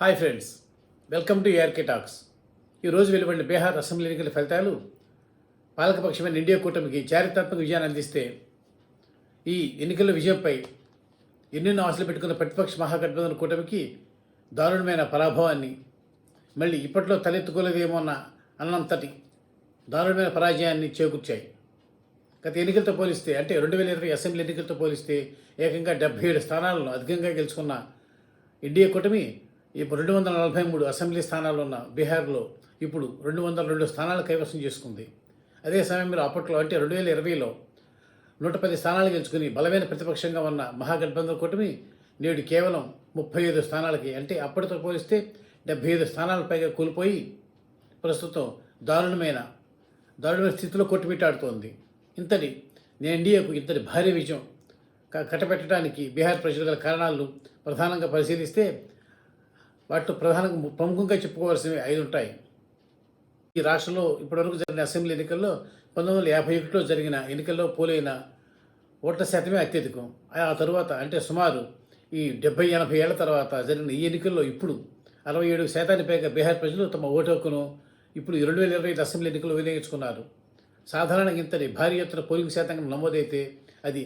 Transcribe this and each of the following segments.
Hi friends welcome to ARK talks. ఈరోజు వెలువడిన Bihar assembly ఎన్నికల ఫలితాలు పాలకపక్షమైన ఇండియా కూటమికి చారిత్రాత్మక విజయాన్ని అందిస్తే ఈ ఎన్నికల విజయంపై ఎన్నెన్నో ఆశలు పెట్టుకున్న ప్రతిపక్ష మహాగఠబంధన కూటమికి దారుణమైన పరాభవాన్ని మళ్ళీ ఇప్పట్లో తలెత్తుకోలేదేమో అన్న అన్నంతటి దారుణమైన పరాజయాన్ని చేకూర్చాయి. గత ఎన్నికలతో పోలిస్తే అంటే రెండు వేల ఇరవై అసెంబ్లీ ఎన్నికలతో పోలిస్తే ఏకంగా డెబ్బై ఏడు స్థానాలను అధికంగా గెలుచుకున్న ఇండియా కూటమి ఇప్పుడు రెండు వందల నలభై మూడు అసెంబ్లీ స్థానాలు ఉన్న బీహార్లో ఇప్పుడు రెండు వందల రెండు స్థానాలు కైవసం చేసుకుంది. అదే సమయంలో అప్పట్లో అంటే రెండు వేల ఇరవైలో నూట పది స్థానాలు గెలుచుకుని బలమైన ప్రతిపక్షంగా ఉన్న మహాగఠబంధన్ కూటమి నేడు కేవలం ముప్పై ఐదు స్థానాలకి అంటే అప్పటితో పోలిస్తే డెబ్బై ఐదు స్థానాల పైగా కూలిపోయి ప్రస్తుతం దారుణమైన దారుణమైన స్థితిలో కొట్టుమిట్టాడుతోంది. ఇంతటి నేను ఎన్డీఏకు ఇంతటి భారీ విజయం కట్టబెట్టడానికి బీహార్ ప్రజలు గల కారణాలు ప్రధానంగా పరిశీలిస్తే వాటిలో ప్రధానంగా ప్రముఖంగా చెప్పుకోవాల్సినవి ఐదు ఉంటాయి. ఈ రాష్ట్రంలో ఇప్పటివరకు జరిగిన అసెంబ్లీ ఎన్నికల్లో పంతొమ్మిది వందల యాభై ఒకటిలో జరిగిన ఎన్నికల్లో పోలైన ఓట్ల శాతమే అత్యధికం. ఆ తరువాత అంటే సుమారు ఈ డెబ్బై ఎనభై ఏళ్ళ తర్వాత జరిగిన ఈ ఎన్నికల్లో ఇప్పుడు అరవై ఏడు శాతానికి పైగా బీహార్ ప్రజలు తమ ఓటు హక్కును ఇప్పుడు రెండు వేల ఇరవై ఐదు అసెంబ్లీ ఎన్నికలు వినియోగించుకున్నారు. సాధారణంగా ఇంతటి భారీ ఎత్తున పోలింగ్ శాతంగా నమోదైతే అది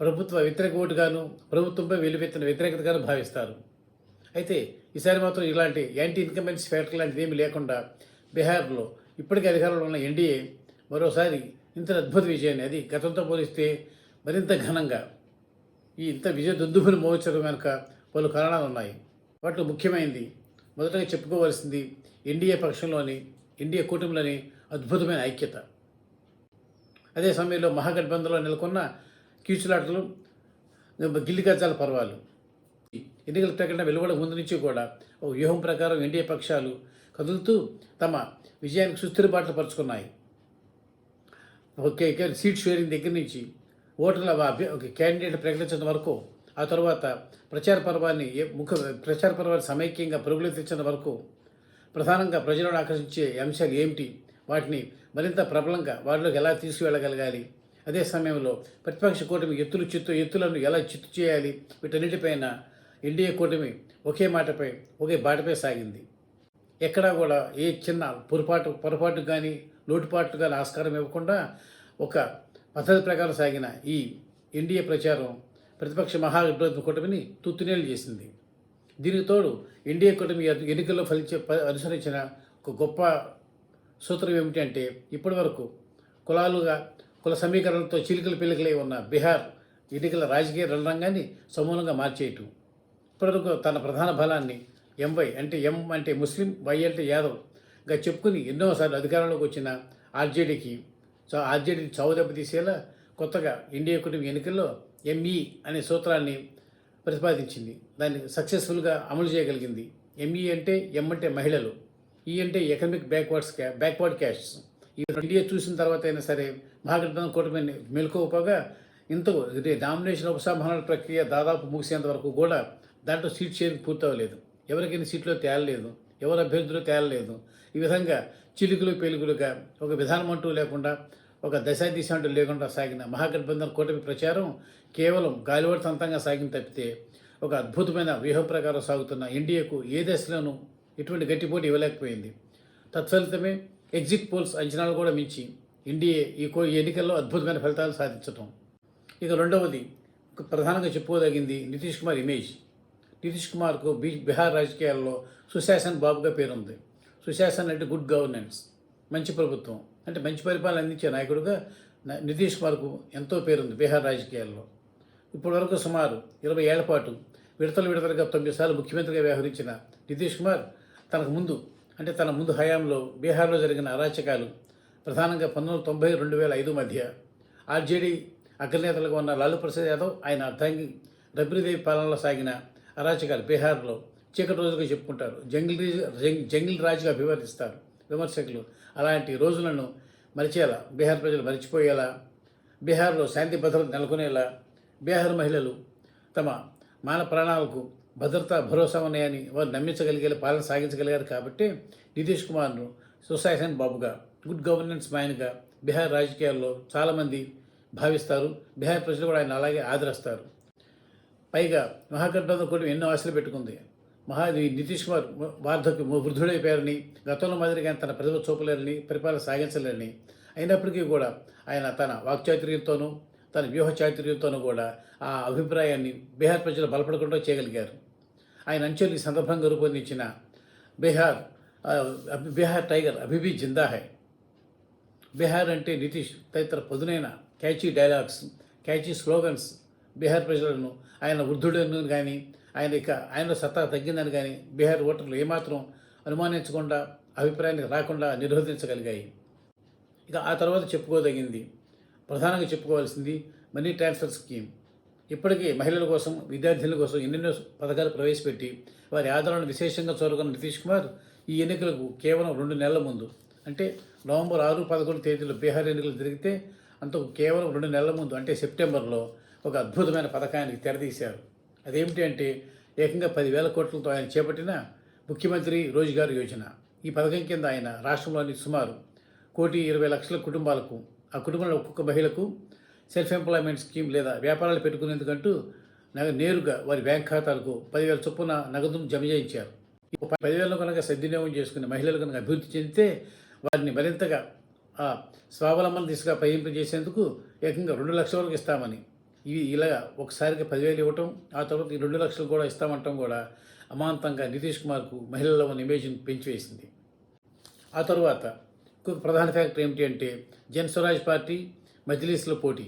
ప్రభుత్వ వ్యతిరేక ఓటుగాను ప్రభుత్వంపై వెలువెత్తిన వ్యతిరేకతగాను భావిస్తారు. అయితే ఈసారి మాత్రం ఇలాంటి యాంటీ ఇన్కమెంట్స్ ఫ్యాక్టర్ లాంటిది ఏమీ లేకుండా బీహార్లో ఇప్పటికే అధికారంలో ఉన్న ఎన్డీఏ మరోసారి ఇంత అద్భుత విజయాన్ని అది గతంతో పోలిస్తే మరింత ఘనంగా ఈ ఇంత విజయ దుందుభులు మోహించడం వెనుక పలు కారణాలు ఉన్నాయి. వాటిలో ముఖ్యమైనది మొదటగా చెప్పుకోవాల్సింది ఎన్డీఏ పక్షంలోని ఎన్డీఏ కూటమిలోని అద్భుతమైన ఐక్యత. అదే సమయంలో మహాగఠబంధంలో నెలకొన్న కీచులాటలు గిల్లి పర్వాలు. ఎన్నికల ప్రకటన వెలువడక ముందు నుంచి కూడా ఒక వ్యూహం ప్రకారం ఎన్డీఏ పక్షాలు కదులుతూ తమ విజయానికి సుస్థిరబాట్లు పరుచుకున్నాయి. ఒకే సీట్ షేరింగ్ దగ్గర నుంచి ఓటర్ల ఒక క్యాండిడేట్ ప్రకటించిన వరకు ఆ తర్వాత ప్రచార పర్వాన్ని ముఖ ప్రచార పర్వాన్ని సమైక్యంగా పరుగులు తెచ్చిన వరకు ప్రధానంగా ప్రజలను ఆకర్షించే అంశాలు ఏమిటి? వాటిని మరింత ప్రబలంగా వాటిలోకి ఎలా తీసుకువెళ్ళగలగాలి? అదే సమయంలో ప్రతిపక్ష కూటమి ఎత్తులు చిత్తు ఎత్తులను ఎలా చిత్తు చేయాలి? వీటన్నిటిపైన ఎన్డీఏ కూటమి ఒకే మాటపై ఒకే బాటపై సాగింది. ఎక్కడా కూడా ఏ చిన్న పొరపాటు పొరపాటు కానీ లోటుపాటు కానీ ఆస్కారం ఇవ్వకుండా ఒక పద్ధతి ప్రకారం సాగిన ఈ ఎన్డీఏ ప్రచారం ప్రతిపక్ష మహాగఠబంధన్ కూటమిని తుత్తునేలు చేసింది. దీనికి తోడు ఎన్డీఏ కూటమి ఎన్నికల్లో ఫలించే ప- అనుసరించిన ఒక గొప్ప సూత్రం ఏమిటంటే ఇప్పటి ఇప్పటివరకు కులాలుగా కుల సమీకరణలతో చిలికలు పిలికలై ఉన్న బీహార్ ఎన్నికల రాజకీయ రణరంగాన్ని సమూలంగా మార్చేయటం ప్రముఖ తన ప్రధాన బలాన్ని ఎంవై అంటే ఎం అంటే ముస్లిం వై అంటే యాదవ్గా చెప్పుకుని ఎన్నోసార్లు అధికారంలోకి వచ్చిన ఆర్జేడీకి ఆర్జేడీని ఆర్జేడీ చావు దెబ్బతీసేలా కొత్తగా ఇండియా కుటుంబ ఎన్నికల్లో ఎంఈ అనే సూత్రాన్ని ప్రతిపాదించింది. దాన్ని సక్సెస్ఫుల్గా అమలు చేయగలిగింది. ఎంఈ అంటే ఎం అంటే మహిళలు ఈ అంటే ఎకనామిక్ బ్యాక్వర్డ్స్ క్యా బ్యాక్వర్డ్ క్యాష్ ఈ ఇండియా చూసిన తర్వాత అయినా సరే మహాగఠబంధన్ కూటమిని మెలుకోకపోగా ఇంత ఇది నామినేషన్ ఉపసంహరణ ప్రక్రియ దాదాపు ముగిసేంత వరకు కూడా దాంట్లో సీట్ షేరింగ్ పూర్తవలేదు. ఎవరికైనా సీట్లో తేలలేదు. ఎవరు అభ్యర్థులు తేలలేదు. ఈ విధంగా చిలుకులు పెలుగులుగా ఒక విధానం అంటూ లేకుండా ఒక దశ దిశ అంటూ లేకుండా సాగిన మహాగఠబంధన్ కూటమి ప్రచారం కేవలం గాలివాడి సాగిన తప్పితే ఒక అద్భుతమైన వ్యూహం ప్రకారం సాగుతున్న ఎన్డీఏకు ఏ దశలోనూ ఎటువంటి గట్టిపోటీ ఇవ్వలేకపోయింది. తత్ఫలితమే ఎగ్జిట్ పోల్స్ అంచనాలు కూడా మించి ఎన్డీఏ ఈ కో- ఎన్నికల్లో అద్భుతమైన ఫలితాలు సాధించటం. ఇక రెండవది ప్రధానంగా చెప్పుకోదగింది నితీష్ కుమార్ ఇమేజ్. నితీష్ కుమార్కు బీ బీహార్ రాజకీయాల్లో సుశాసన్ బాబుగా పేరుంది. సుశాసన్ అంటే గుడ్ గవర్నెన్స్ మంచి ప్రభుత్వం. అంటే మంచి పరిపాలన అందించే నాయకుడిగా నితీష్ కుమార్కు ఎంతో పేరుంది బీహార్ రాజకీయాల్లో. ఇప్పటివరకు సుమారు ఇరవై ఏళ్ళ పాటు విడతలు విడతలుగా తొమ్మిది సార్లు ముఖ్యమంత్రిగా వ్యవహరించిన నితీష్ కుమార్ తనకు ముందు అంటే తన ముందు హయాంలో బీహార్లో జరిగిన అరాచకాలు ప్రధానంగా పంతొమ్మిది తొంభై రెండు వేల ఐదు మధ్య ఆర్జేడీ అగ్రనేతలుగా ఉన్న లాలూ ప్రసాద్ యాదవ్ ఆయన అర్థంగి రబ్రీదేవి పాలనలో సాగిన అరాచకాలు బీహార్లో చీకటి రోజుగా చెప్పుకుంటారు. జంగిల్ జంగ్- జంగిల్ రాజుగా అభివర్తిస్తారు విమర్శకులు. అలాంటి రోజులను మరిచేలా బీహార్ ప్రజలు మరిచిపోయేలా బీహార్లో శాంతి భద్రత నెలకొనేలా బీహార్ మహిళలు తమ మాన ప్రాణాలకు భద్రత భరోసా ఉన్నాయని వారు నమ్మించగలిగే పాలన సాగించగలిగారు కాబట్టి నితీష్ కుమార్ను సుశాసన్ బాబుగా గుడ్ గవర్నెన్స్ మ్యాన్గా బీహార్ రాజకీయాల్లో చాలామంది భావిస్తారు. బీహార్ ప్రజలు కూడా ఆయన అలాగే ఆదరిస్తారు. పైగా మహాగఠబంధన్ కూడా ఎన్నో ఆశలు పెట్టుకుంది. మహా నితీష్ కుమార్ వార్ధకు వృద్ధుడైపోయారని గతంలో మాదిరిగా తన ప్రతిభ చూపలేరని పరిపాలన సాగించలేరని అయినప్పటికీ కూడా ఆయన తన వాక్చాతుర్యంతోనూ తన వ్యూహ చాతుర్యంతోనూ కూడా ఆ అభిప్రాయాన్ని బీహార్ ప్రజలు బలపడకుండా చేయగలిగారు. ఆయన అంచెలు ఈ సందర్భంగా రూపొందించిన బీహార్ అభి- బీహార్ టైగర్ అభిబి జిందా హై బీహార్ అంటే నితీష్ తదితర పదునైన catchy dialogues catchy slogans Bihar ప్రజలను ఆయన వృద్ధుడని కానీ ఆయన ఇక ఆయన సత్తా తగ్గిందని కానీ బీహార్ ఓటర్లు ఏమాత్రం అనుమానించకుండా అభిప్రాయానికి రాకుండా నిరోధించగలిగాయి. ఇక ఆ తర్వాత చెప్పుకోదగింది. ప్రధానంగా చెప్పుకోవాల్సింది మనీ ట్రాన్స్ఫర్ స్కీమ్. ఇప్పటికీ మహిళల కోసం విద్యార్థుల కోసం ఎన్నెన్నో పథకాలు ప్రవేశపెట్టి వారి ఆదరణను విశేషంగా చూరుకున్న నితీష్ కుమార్ ఈ ఎన్నికలకు కేవలం రెండు నెలల ముందు. అంటే నవంబర్ ఆరు పదకొండు తేదీలో బీహార్ ఎన్నికలు జరిగితే అంతకు కేవలం రెండు నెలల ముందు అంటే సెప్టెంబర్లో ఒక అద్భుతమైన పథకానికి తెరదీశారు. అదేమిటి అంటే ఏకంగా పదివేల కోట్లతో ఆయన చేపట్టిన ముఖ్యమంత్రి రోజ్గార్ యోజన. ఈ పథకం కింద ఆయన రాష్ట్రంలోని సుమారు కోటి ఇరవై లక్షల కుటుంబాలకు ఆ కుటుంబంలో ఒక్కొక్క మహిళకు సెల్ఫ్ ఎంప్లాయ్మెంట్ స్కీమ్ లేదా వ్యాపారాలు పెట్టుకునేందుకంటూ నగ నేరుగా వారి బ్యాంక్ ఖాతాలకు పదివేల చొప్పున నగదును జమ చేయించారు. పదివేలను కనుక సద్వినియోగం చేసుకునే మహిళలు కనుక అభివృద్ధి చెందితే వారిని మరింతగా ఆ, స్వావలంబన దిశగా ప్రయింపజేసేందుకు ఏకంగా రెండు లక్షల వరకు ఇస్తామని ఇవి ఇలా ఒకసారిగా పదివేలు ఇవ్వటం ఆ తర్వాత ఈ రెండు లక్షలు కూడా ఇస్తామంటాం కూడా అమాంతంగా నితీష్ కుమార్కు మహిళల్లో ఉన్న ఇమేజ్ని పెంచివేసింది ఆ తర్వాత ఇంకొక ప్రధాన ఫ్యాక్టర్ ఏమిటి అంటే జన్ స్వరాజ్ పార్టీ మజ్లీస్లో పోటీ.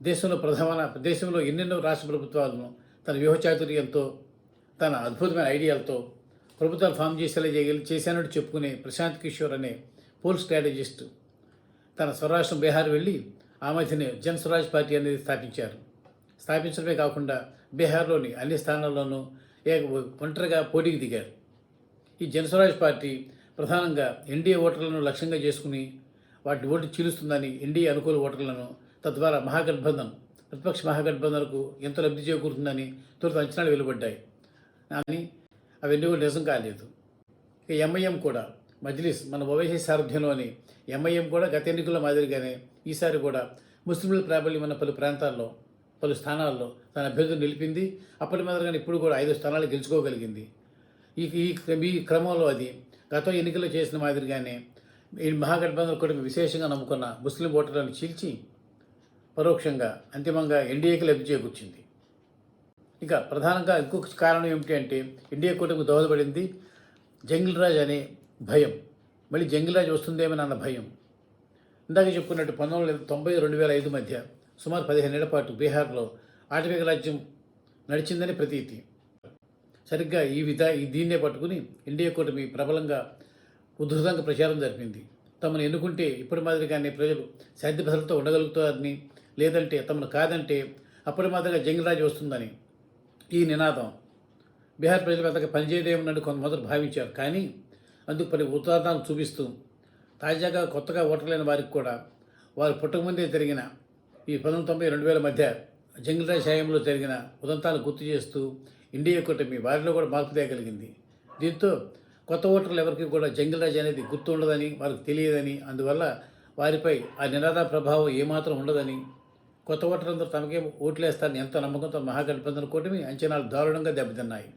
దేశంలో ప్రధాన దేశంలో ఎన్నెన్నో రాష్ట్ర ప్రభుత్వాలను తన వ్యూహచాతుర్యంతో తన అద్భుతమైన ఐడియాలతో ప్రభుత్వాలు ఫామ్ చేసేలా చేయగలి చేశానట్టు చెప్పుకునే ప్రశాంత్ కిషోర్ అనే పోల్ స్ట్రాటజిస్ట్ తన స్వరాష్ట్రం బీహార్ వెళ్ళి ఆ మధ్యనే జన్ స్వరాజ్ పార్టీ అనేది స్థాపించారు. స్థాపించడమే కాకుండా బీహార్లోని అన్ని స్థానాల్లోనూ ఏక ఒంటరిగా పోటీకి దిగారు. ఈ జనస్వరాజ్ పార్టీ ప్రధానంగా ఎన్డీఏ ఓటర్లను లక్ష్యంగా చేసుకుని వాటి ఓటు చీలుస్తుందని ఎన్డీఏ అనుకూల ఓటర్లను తద్వారా మహాగఠబంధన్ ప్రతిపక్ష మహాగఠబంధన్కు ఎంత లబ్ధి చేకూరుతుందని తొలుత అంచనాలు వెలువడ్డాయి. కానీ అవన్నీ కూడా నిజం కాలేదు. ఇక ఎంఐఎం కూడా మజ్లిస్ మన ఓవైసీ సారథ్యంలోని ఎంఐఎం కూడా గత ఎన్నికల మాదిరిగానే ఈసారి కూడా ముస్లింల ప్రాబల్యం ఉన్న పలు ప్రాంతాల్లో పలు స్థానాల్లో తన అభ్యర్థులు నిలిపింది. అప్పటి మాదిరిగానే ఇప్పుడు కూడా ఐదు స్థానాలు గెలుచుకోగలిగింది. ఈ ఈ ఈ క్రమంలో అది గత ఎన్నికల్లో చేసిన మాదిరిగానే ఈ మహాగఠబంధన్ కూడా విశేషంగా నమ్ముకున్న ముస్లిం ఓటర్లను చీల్చి పరోక్షంగా అంతిమంగా ఎన్డీఏకి లబ్ధి చేకూర్చింది. ఇక ప్రధానంగా ఇంకొక కారణం ఏమిటి అంటే ఇండియా కూటమికి దోహదపడింది జంగిల్ రాజ్ అనే భయం. మళ్ళీ జంగిల్ రాజ్ వస్తుందేమో అన్న భయం. ఇందాక చెప్పుకున్నట్టు పంతొమ్మిది వందల తొంభై రెండు వేల ఐదు మధ్య సుమారు పదిహేను ఏళ్ళ పాటు బీహార్లో ఆటవిక రాజ్యం నడిచిందని ప్రతీతి. సరిగ్గా ఈ విధా ఈ దీన్నే పట్టుకుని ఇండియా కూటమి ప్రబలంగా ఉధృతంగా ప్రచారం జరిపింది. తమను ఎన్నుకుంటే ఇప్పటి మాదిరిగానే ప్రజలు శాంతి భద్రతతో ఉండగలుగుతారని లేదంటే తమను కాదంటే అప్పటి మాదిరిగా జంగిరాజు వస్తుందని ఈ నినాదం. బీహార్ ప్రజలు పెద్దగా పనిచేయదేమన్నట్టు కొంత భావించారు. కానీ అందుకు పని ఉదాహరణ చూపిస్తూ తాజాగా కొత్తగా ఓటర్లైన వారికి కూడా వారు పుట్టకముందే జరిగిన ఈ పంతొమ్మిది తొంభై రెండు వేల మధ్య జంగిల్రాజ్ హయాంలో జరిగిన ఉదంతాలు గుర్తు చేస్తూ ఇండియా కూటమి వారిలో కూడా మార్పు తేగలిగింది. దీంతో కొత్త ఓటర్లు ఎవరికి కూడా జంగిల్రాజ్ అనేది గుర్తు ఉండదని వారికి తెలియదని అందువల్ల వారిపై ఆ నినాద ప్రభావం ఏమాత్రం ఉండదని కొత్త ఓటర్లందరూ తమకే ఓట్లేస్తారని ఎంతో నమ్మకంతో మహాగఠబంధన కూటమి అంచనాలు దారుణంగా దెబ్బతిన్నాయి.